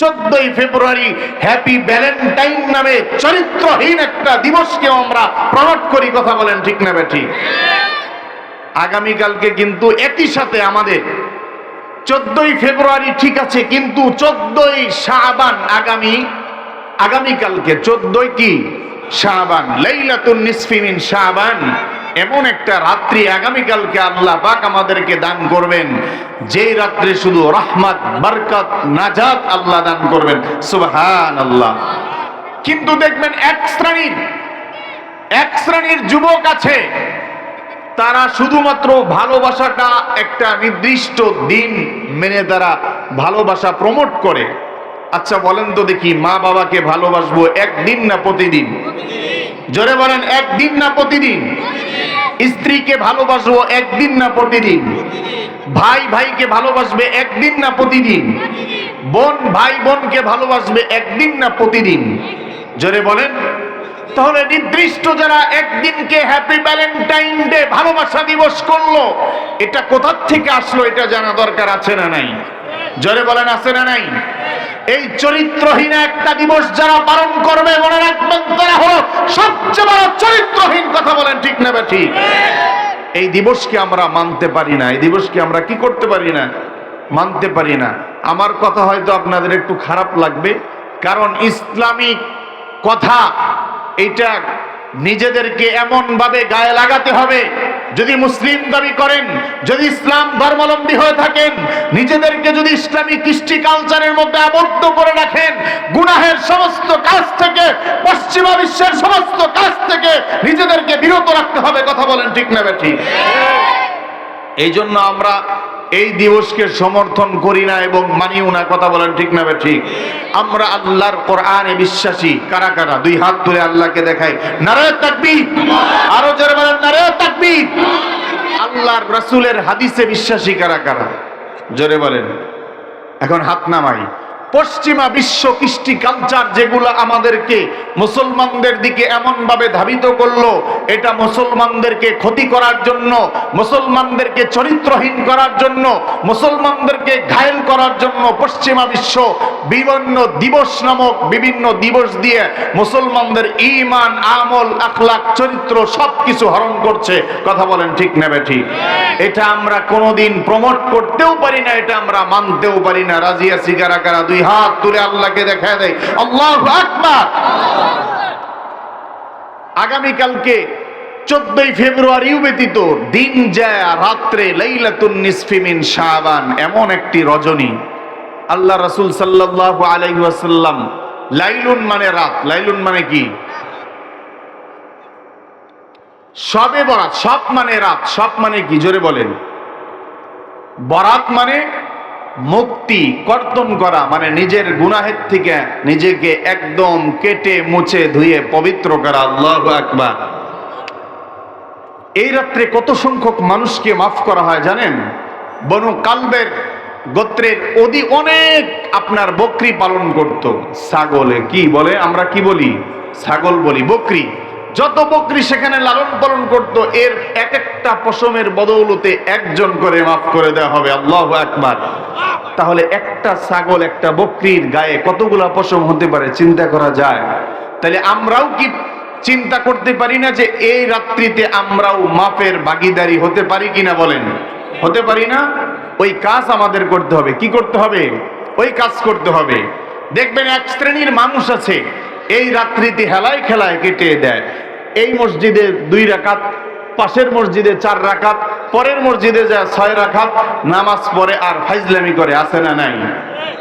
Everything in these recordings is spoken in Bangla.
চোদ্দই ফেব্রুয়ারি হ্যাপি ভ্যালেন্টাইন নামে চরিত্রহীন একটা দিবসকেও আমরা প্রমোট করি, কথা বলেন ঠিক না ঠিক আগামীকালকে কিন্তু একই সাথে আমাদের চোদ্দই ফেব্রুয়ারি ঠিক আছে, কিন্তু চোদ্দই শাহবান আগামী, আগামীকালকে, চোদ্দই কি? শাহবান লাইলাতুন নিসফিমিন শাহবান এমন একটা রাত্রি আগামীকালকে আল্লাহ পাক আমাদেরকে দান করবেন। যেই রাত্রে শুধু রহমত, বরকত, নাজাত আল্লাহ দান করবেন। সুবহান আল্লাহ কিন্তু দেখবেন এক শ্রেণির এক শ্রেণির যুবক আছে। তারা শুধুমাত্র ভালোবাসাটা একটা নির্দিষ্ট দিন মেনে তারা ভালোবাসা প্রমোট করে। আচ্ছা বলেন তো দেখি, মা বাবাকে ভালোবাসবো একদিন না প্রতিদিন? জোরে বলেন, একদিন না প্রতিদিন? স্ত্রীকে ভালোবাসবো একদিন না প্রতিদিন? ভাই ভাইকে ভালোবাসবে একদিন না প্রতিদিন? বোন ভাই বোনকে ভালোবাসবে একদিন না প্রতিদিন? জোরে বলেন। তাহলে নির্দিষ্ট যারা একদিনকে হ্যাপি ভ্যালেন্টাইন ডে ভালোবাসা দিবস করল, এটা কোথার থেকে আসলো, এটা জানা দরকার আছে না নাই? জোরে বলেন, আছে না নাই? এই চরিত্রহীন একটা দিবস যারা পালন করবে মনে রাখবেন, তারা হলো সবচেয়ে বড় চরিত্রহীন কথা বলেন ঠিক না ঠিক? এই দিবসকে আমরা মানতে পারি না, এই দিবসকে আমরা কি করতে পারি না? মানতে পারি না। আমার কথা হয়তো আপনাদের একটু খারাপ লাগবে, কারণ ইসলামিক কথা এটা নিজেদেরকে এমন ভাবে গায়ে লাগাতে হবে। যদি মুসলিম দাবি করেন, যদি ইসলাম ধর্মাবলম্বী হয়ে থাকেন, নিজেদেরকে যদি ইসলামী কৃষ্টি কালচারের মধ্যে আবদ্ধ করে রাখেন, গুনাহের সমস্ত কাজ থেকে, পশ্চিমা বিশ্বের সমস্ত কাজ থেকে নিজেদেরকে বিরত রাখতে হবে, কথা বলেন ঠিক না ঠিক এই জন্য আমরা এই দিবসকে সমর্থন করি না এবং মানিও না, কথা বলেন ঠিক না ঠিক? আমরা আল্লাহর কোরআনে বিশ্বাসী, কারা কারা? দুই হাত তুলে আল্লাহকে দেখাই। নারায় তাকবীর! আরও জোরে বলেন, নারায় তাকবীর! আল্লাহর রাসূলের হাদিসে বিশ্বাসী কারা কারা? জোরে বলেন। এখন হাত নামাই। পশ্চিমা বিশ্ব কৃষ্টি কালচার যেগুলো আমাদেরকে মুসলমানদের দিকে এমন ভাবে ধাবিত করল, এটা মুসলমানদেরকে ক্ষতি করার জন্য, মুসলমানদেরকে চরিত্রহীন করার জন্য, মুসলমানদেরকে ঘায়েল করার জন্য পশ্চিমা বিশ্ব বিভিন্ন দিবস নামক বিভিন্ন দিবস দিয়ে মুসলমানদের ইমান আমল আখলাক চরিত্র সবকিছু হরণ করছে। কথা বলেন ঠিক নেবে ঠিক এটা আমরা কোনোদিন প্রমোট করতেও পারি না, এটা আমরা মানতেও পারি না। রাজিয়া সিগারা কারা? দুই হাত তুলে আল্লাহকে দেখা দেয়। আল্লাহ আকবার। আগামীকালকে চোদ্দই ফেব্রুয়ারিও ব্যতীত দিন যায় রাত্রে লাইলাতুন নিসফিমিন শাবান, এমন একটি রজনী। আল্লাহ রাসূল সাল্লাল্লাহু আলাইহি ওয়াসাল্লাম, লাইলুন মানে রাত, লাইলুন মানে কি? সবে বরাত, সব মানে রাত, সব মানে কি? জোরে বলেন। বরাত মানে মুক্তি কর্তন করা মানে নিজের গুনাহের থেকে নিজেকে একদম কেটে মুছে ধুয়ে পবিত্র করা, আল্লাহ আকবার। এই রাত্রে কত সংখ্যক মানুষকে মাফ করা হয় জানেন? বনু কালবের গোত্রের অধি অনেক আপনার বকরি পালন করত। ছাগলে কি বলে? আমরা কি বলি? ছাগল বলি, বকরি। যত বকরি সেখানে লালন পালন করত, এর এক একটা পশমের বদৌলতে একজন করে মাফ করে দেওয়া হবে, আল্লাহ একবার তাহলে একটা ছাগল, একটা বকরির গায়ে কতগুলা পশম হতে পারে, চিন্তা করা যায়? তাহলে আমরাও কি চিন্তা করতে পারি না যে এই রাত্রিতে আমরাও মাপের ভাগিদারি হতে পারি কিনা বলেন? হতে পারি না? ওই কাজ আমাদের করতে হবে। কি করতে হবে? ওই কাজ করতে হবে। দেখবেন এক শ্রেণির মানুষ আছে এই রাত্রিটি হেলায় খেলায় কেটে দেয়। এই মসজিদে দুই রাকাত, পাশের মসজিদে চার রাকাত, পরের মসজিদে যায় ছয় রাখাত নামাজ পড়ে আর ফাইজলামি করে, আছে না নাই?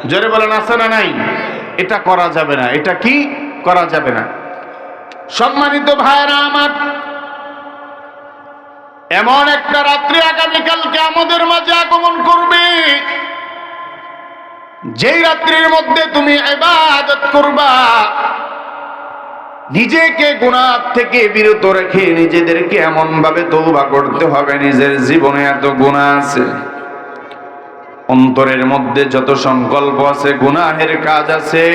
জোরে বলেন, আছে না নাই? এটা করা যাবে না। এটা কি? করা যাবে না। সম্মানিত ভাইরা আমার, এমন একটা রাত্রি আগামীকালকে আমাদের মাঝে আগমন করবে, যেই রাত্রির মধ্যে তুমি ইবাদত করবা নিজেকে গুনাহ থেকে বিরত রেখে নিজেদেরকে এমন ভাবে তৌবা করতে হবে, নিজের জীবনে এত গুণা আছে। অন্তরের মধ্যে যত সংকল্প আছে, গুনাহের কাজ আছে।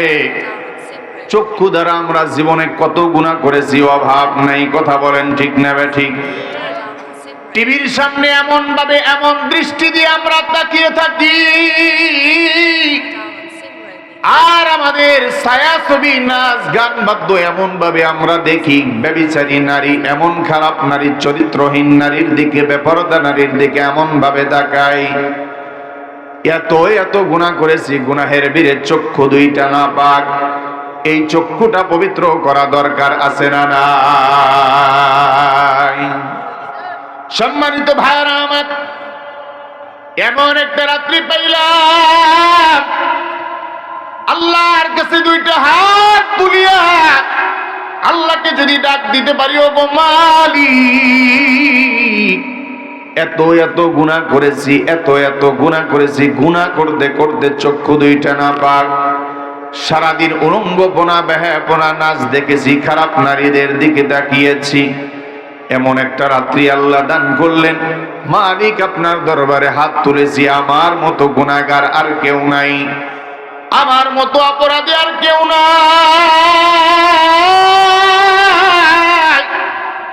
চক্ষু দ্বারা আমরা জীবনে কত গুণা করেছি, অভাব নাই, কথা বলেন ঠিক নেবে ঠিক? টিভির সামনে এমন ভাবে এমন দৃষ্টি দিয়ে আমরা তাকিয়ে থাকি। আর আমাদের ছায়া ছবি নাচ, গান বাদ্য এমন ভাবে আমরা দেখি, ব্যবিচারী নারী, এমন খারাপ নারীর চরিত্রহীন নারীর দিকে বেপরদা নারীর দিকে এমন ভাবে তাকাই। এত এত গুণা করেছি, গুনাহের বীরের চক্ষু দুইটা না পাক। এই চক্ষুটা পবিত্র করা দরকার আছে না নাই? সম্মানিত ভাইরা আমার, এমন একটা রাত্রি পাইলাম। আল্লাহর কাছে দুইটা হাত তুলিয়া আল্লাহকে যদি ডাক দিতে পারি, ও গো মালিক, এত এত গুণা করেছি, এত এত গুণা করেছি গুণা করতে করতে চক্ষু দুইটা না পাক। সারাদিন উলঙ্গ পোনা বেহাপনা নাচ দেখেছি, খারাপ নারীদের দিকে তাকিয়েছি। এমন একটা রাত্রি আল্লাহ দান করলেন, মালিক আপনার দরবারে হাত তুলেছি, আমার মতো গুণাগার আর কেউ নাই। আমার মতো অপরাধী আর কেউ না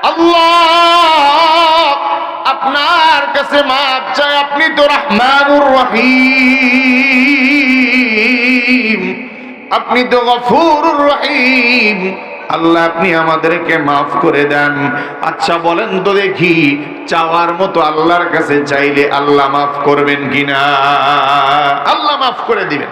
আল্লাহ, আপনার কাছে মাপ চাই, আপনি তো রহমানুর রহিম। আপনি তো গফুরুর রহিম। আল্লাহ, আপনি আমাদেরকে মাফ করে দেন। আচ্ছা বলেন তো দেখি, চাওয়ার মতো আল্লাহর কাছে চাইলে আল্লাহ মাফ করবেন কিনা? আল্লাহ মাফ করে দিবেন।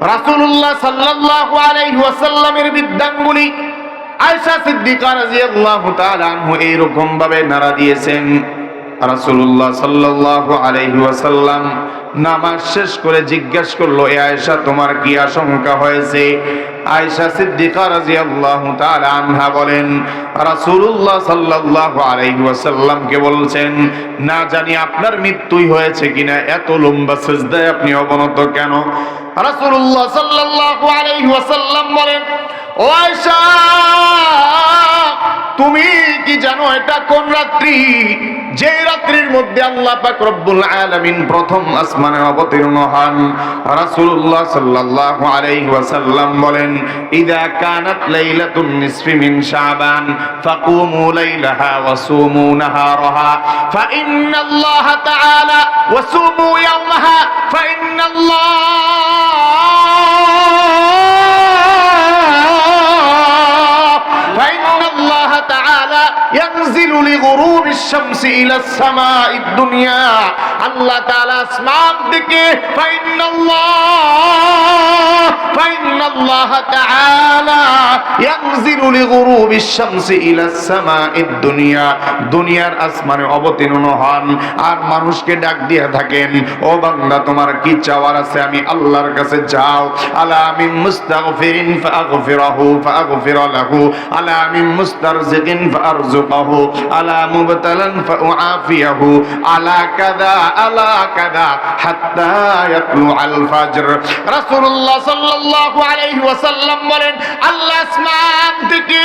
রাসূলুল্লাহ সাল্লাল্লাহু আলাইহি ওয়াসাল্লামের বিদ্যাঙ্গুলি আয়েশা সিদ্দিকা রাদিয়াল্লাহু তাআলা আনহু এরকম ভাবে নাড়া দিয়েছেন। রাসূলুল্লাহ সাল্লাল্লাহু আলাইহি ওয়াসাল্লাম নামাজ শেষ করে জিজ্ঞেস করল, এ আয়েশা, তোমার কি আশঙ্কা হয়েছে? আয়েশা সিদ্দিকা রাদিয়াল্লাহু তাআলা আনহা বলেন, রাসূলুল্লাহ সাল্লাল্লাহু আলাইহি ওয়াসাল্লামকে বলছেন, না জানি আপনার মৃত্যুই হয়েছে কিনা, এত লম্বা সিজদায় আপনি অবনত কেন? রাসূলুল্লাহ সাল্লাল্লাহু আলাইহি ওয়াসাল্লাম বলেন, ও আয়েশা তুমি কি জানো এটা কোন রাত্রি? যে রাত্রির মধ্যে আল্লাহ পাক রব্বুল আলামিন প্রথম আসমানে অবতীর্ণ হন, রাসূলুল্লাহ সাল্লাল্লাহু আলাইহি ওয়াসাল্লাম বলেন, ইদা কানাত লাইলাতুন নিসফি মিন শাবান, ফাকুমু লাইলাহা ওয়া সুমু নাহারাহা ফাইন্নাল্লাহ তাআলা, ওয়া ইয়াওমাহা ফাইন্নাল্লাহ আল্লাহ আসমান الله تعالى ينزل لغروب الشمس إلى السماء الدنيا দুনিয়ার আসমানে অবতীর্ণ হন আর মানুষকে ডাক দিয়ে থাকেন ও বান্দা তোমার কি চাওয়ার আছে আমি আল্লাহর কাছে যাও আলা মিন মুস্তাগফিরিন ফাগফিরাহু ফাগফির লাহু আলা মিন মুস্তারজিকিন ফারজুকাহু আলা মুবতালান ফাউআফিয়াহু আলা কাযা আলা কাযা হাত্তা ইয়াতলু আল ফাজর রাসূলুল্লাহ সাল্লাল্লাহু আলাইহি ওয়াসাল্লাম বলেন, আল্লাহ আসমান থেকে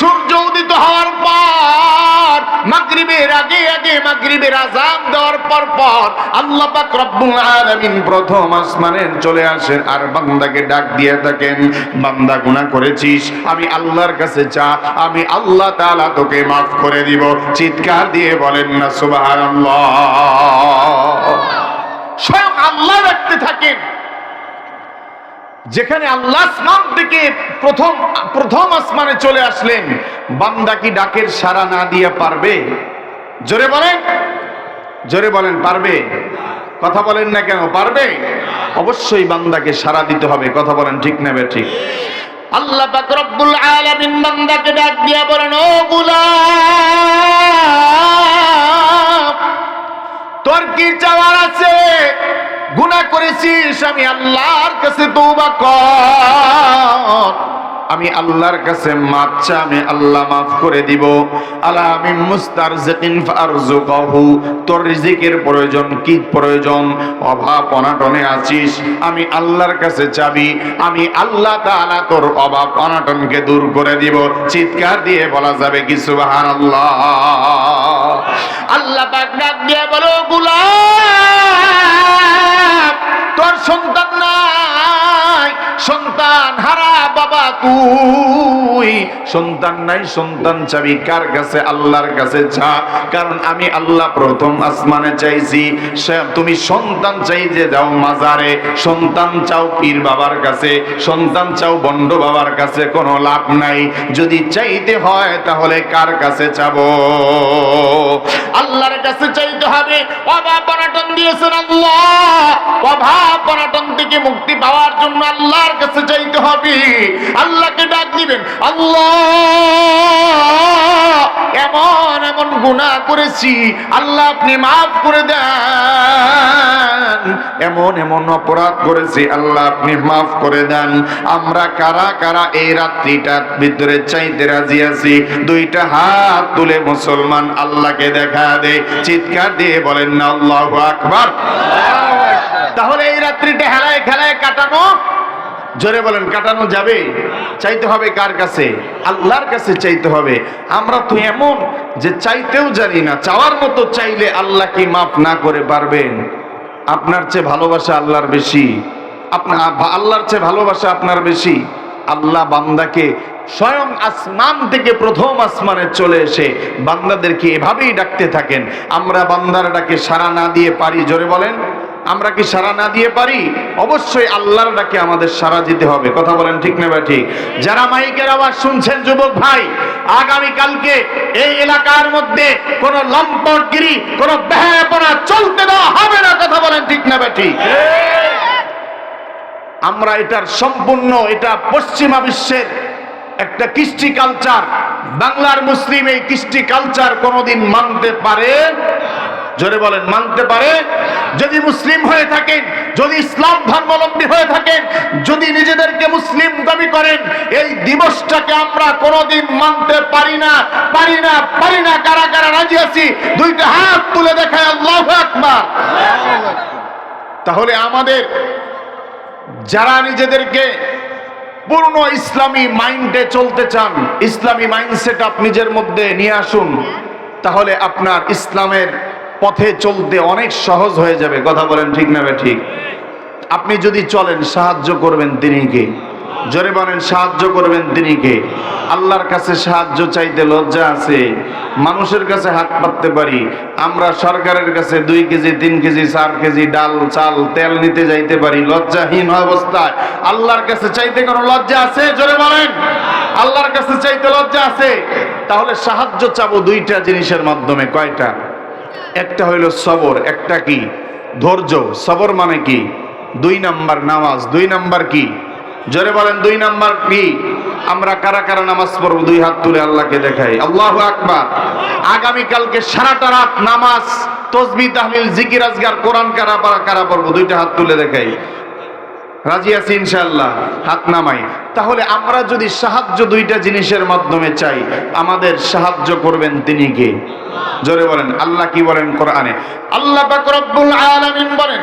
সূর্য উদিত হওয়ার পর, মাগরিবের আগে আগে মাগরিবের দেওয়ার পর পর আল্লাহ পাক রব্বুল আলামিন প্রথম চলে আসেন আর বান্দাকে ডাক দিয়ে থাকেন, বান্দা গুনাহ করেছিস, আমি আল্লাহর কাছে চা, আমি আল্লাহ তাআলা তোকে মাফ করে দিব। চিৎকার দিয়ে বলেন না, সুবহানাল্লাহ। স্বয়ং আল্লাহ রাখতে থাকেন। যেখানে আল্লাহ আসমান থেকে প্রথম প্রথম আসমানে চলে আসলেন, বান্দা কি ডাকের সারা না দিয়ে পারবে? জোরে বলেন জোরে বলেন, পারবে? কথা বলেন না কেন, পারবে? অবশ্যই বান্দাকে সারা দিতে হবে, কথা বলেন ঠিক নেবে ঠিক আল্লাহ পাক রব্বুল আলামিন বান্দাকে ডাক দিয়া বলেন, ও গোলাম, তোর কি চাওয়ার আছে? গুনাহ করেছিস, আমি আল্লাহর কাছে তওবা কর। আমি আল্লাহর কাছে চা আমি আল্লাহ মাফ করে দিব। আলা আমি মুস্তারজিকিন ফারজুকাহু তোর রিজিকের প্রয়োজন কি প্রয়োজন? অভাব অনাটনে আছিস, আমি আল্লাহর কাছে চাবি। আমি আল্লাহ তাআলা তোর অভাব অনাটনকে দূর করে দিব। চিৎকার দিয়ে বলা যাবে কি সুবহানাল্লাহ? আল্লাহ পাক ডাক দিয়ে বলো, গোলাম! তোর সন্তান নাই সন্তান হারা বাবা তুই সন্তান নাই, সন্তান চাবি কার কাছে? আল্লাহর কাছে চা কারণ আমি আল্লাহ প্রথম আসমানে চাইছি। তুমি সন্তান চাই যে যাও মাজারে। সন্তান চাও পীর বাবার কাছে। সন্তান চাও বন্ড বাবার কাছে। কোনো লাভ নাই। যদি চাইতে হয় তাহলে কার কাছে চাবো? আল্লাহর কাছে চাইতে হবে। অভাব অনাটন দিয়েছেন আল্লাহ। অভাব অনাটন থেকে মুক্তি পাওয়ার জন্য আল্লাহর কাছে চাইতে হবে। আল্লাহকে ডাক দিবেন। আল্লাহ এমন এমন গুনাহ করেছি আল্লাহ আপনি মাফ করে দেন। এমন এমন অপরাধ করেছি আল্লাহ আপনি মাফ করে দেন। আমরা কারা কারা এই রাত্রিটার ভিতরে চাইতে রাজি আছি? দুইটা হাত তুলে মুসলমান আল্লাহকে দেখা দে চিৎকার দিয়ে বলেন না আল্লাহ আকবার। তাহলে এই রাত্রিটা হেলায় খেলায় কাটানো জোরে বলেন, কাটানো যাবে? চাইতে হবে কার কাছে? আল্লাহর কাছে চাইতে হবে। আমরা তো এমন যে চাইতেও জানি না, চাওয়ার মতো চাইলে আল্লাহ কি মাফ না করে পারবেন? আপনার চেয়ে ভালোবাসা আল্লাহর বেশি। আপনার আল্লাহর চেয়ে ভালোবাসা আপনার বেশি। আল্লাহ বান্দাকে স্বয়ং আসমান থেকে প্রথম আসমানে চলে এসে বান্দাদেরকে এভাবেই ডাকতে থাকেন। আমরা বান্দার ডাকে সাড়া না দিয়ে পারি, জোরে বলেন। আমরা কি সারা না দিয়ে পারি? অবশ্যই আল্লাহর ডাকে আমাদের সারা দিতে হবে। কথা বলেন ঠিক না ভাই ঠিক? যারা মাইকের আওয়াজ শুনছেন, যুবক ভাই, আগামী কালকে এই এলাকার মধ্যে কোন লম্পটগিরি, কোন বেহায়াপনা চলতে দেওয়া হবে না। কথা বলেন ঠিক না ভাই ঠিক? আমরা এটার সম্পূর্ণ, এটা পশ্চিমা বিশ্বের একটা কৃষ্টি কালচার। বাংলার মুসলিম এই কৃষ্টি কালচার কোনোদিন মানতে পারে জোরে বলেন, মানতে পারে? যদি মুসলিম হয়ে থাকেন, যদি ইসলাম ধর্মাবলম্বী হয়ে থাকেন, যদি নিজেদেরকে মুসলিম দাবি করেন, এই দিবসটাকে আমরা কোনোদিন মানতে পারি না পারি না পারি না। কারা কারা রাজি আছি? দুইটা হাত তুলে দেখায় আল্লাহ আকবার। তাহলে আমাদের যারা নিজেদেরকে পূর্ণ ইসলামী মাইন্ডে চলতে চান, ইসলামী মাইন্ডসেট আপ নিজের মধ্যে নিয়ে আসুন, তাহলে আপনার ইসলামের পথে চলতে অনেক সহজ হয়ে যাবে। কথা বলেন ঠিক না ঠিক? আপনি যদি চলেন, সাহায্য করবেন তিনি কে? জোরে বলেন, সাহায্য করবেন তিনি কে? আল্লাহর কাছে সাহায্য চাইতে লজ্জা আছে। মানুষের কাছে হাত পাততে পারি। আমরা সরকারের কাছে দুই কেজি, তিন কেজি, চার কেজি ডাল, চাল, তেল নিতে যাইতে পারি। লজ্জাহীন অবস্থায়। আল্লাহর কাছে চাইতে কোনো লজ্জা আছে? জোরে বলেন। আল্লাহর কাছে চাইতে লজ্জা আছে। তাহলে সাহায্য চাবো দুইটা জিনিসের মাধ্যমে। কয়টা? একটা হইল সবর, একটা কি? ধৈর্য। সবর মানে কি? দুই নাম্বার নামাজ। দুই নাম্বার কি? জোরে বলেন, দুই নাম্বার কি? আমরা কারা কারা নামাজ পড়ব? দুই হাত তুলে আল্লাহকে দেখাই। আল্লাহ আকবার। আগামীকালকে সারাটা রাত নামাজ, তসবি, তাহলিল, জিকির, আজগার, কোরআন কারা পারা কারা পড়ব? দুইটা হাত তুলে দেখাই। রাজি আছি ইনশাল্লাহ হাত নামাই। তাহলে আমরা যদি সাহায্য দুইটা জিনিসের মাধ্যমে চাই, আমাদের সাহায্য করবেন তিনি কে? জোরে বলেন, আল্লাহ কি বলেন কোরআনে? আল্লাহ রব্বুল আলামিন বলেন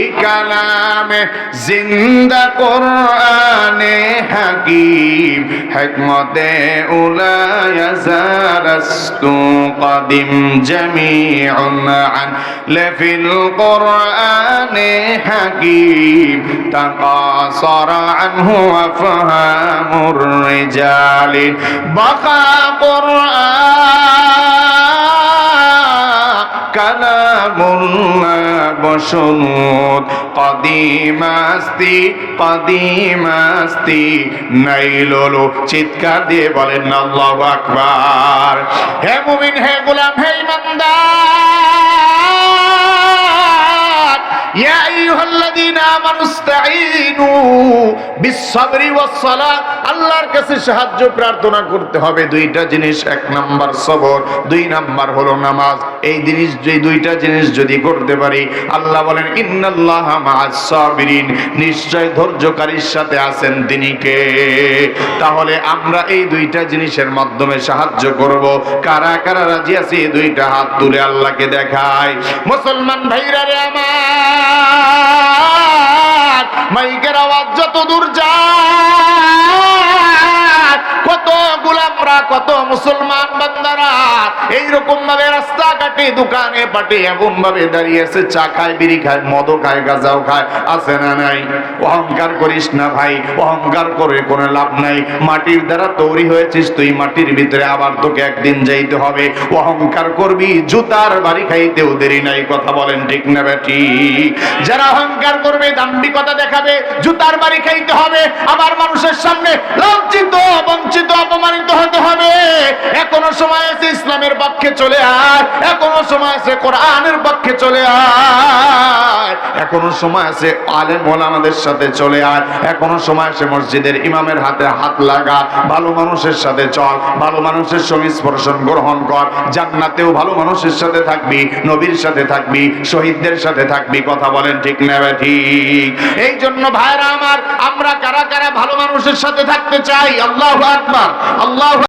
এই কালামে জিন্দা কোরআনে হাকিম, হেকমতে উলায়াজারাস্তু কদিম জামিউন আন লাফিল কোরআনে হাকিম, তাকাসার আনহু আফহামুর রিজাল। বাকা কোরআন কালামুল্লাহ বসনুত কদিমাস্তি নাই নাইললো চিৎকার দিয়ে বলেন আল্লাহু আকবার। হে মুমিন, হে গোলাম, হে ইমানদার। কাছে সাহায্য প্রার্থনা করতে হবে। দুইটা জিনিস, এক নাম্বার দুই নাম্বার হলো নামাজ। এই জিনিস যে দুইটা জিনিস যদি করতে পারি, আল্লাহ বলেন মাআস সাবিরিন নিশ্চয় ধৈর্যকারীর সাথে আছেন তিনি কে? তাহলে আমরা এই দুইটা জিনিসের মাধ্যমে সাহায্য করব। কারা কারা রাজি আছে দুইটা হাত তুলে আল্লাহকে দেখায়? মুসলমান ভাইরা রে আমার মাইকের আওয়াজ যত দূর যায় কত গোলাপরা কত মুসলমান এইরকম ভাবে রাস্তাঘাটে দোকানে পাটে এমন ভাবে দাঁড়িয়েছে চা খায়, বিড়ি খায় মদ খায়, গাঁজাও খায়, আছে না নাই? অহংকার করিস না ভাই, অহংকার করে কোনো লাভ নাই। মাটির দ্বারা তৈরি হয়েছিস তুই, মাটির ভিতরে আবার তোকে একদিন যাইতে হবে। অহংকার করবি, জুতার বাড়ি খাইতেও দেরি নাই, কথা বলেন ঠিক না বেটি যারা অহংকার করবে, দাম্ভিকতা দেখাবে, জুতার বাড়ি খাইতে হবে, আবার মানুষের সামনে লজ্জিত বঞ্চিত, অপমানিত সময় আছে ইসলামের পক্ষে চলে আয়, এখনও সময় আছে কোরআনের পক্ষে চলে আয়, এখনও সময় আছে আলেম ওলামাদের সাথে চলে আয়, এখনও সময় আছে মসজিদের ইমামের হাতে হাত লাগা, ভালো মানুষের সাথে চল, ভালো মানুষের সংস্পর্শন গ্রহণ কর, জান্নাতেও ভালো মানুষের সাথে থাকবি, নবীর সাথে থাকবি, শহীদদের সাথে থাকবি, কথা বলেন ঠিক না ঠিক? এই জন্য ভাইরা আমার, আমরা কারা কারা ভালো মানুষের সাথে থাকতে চাই? আল্লাহ আকবার, আল্লাহ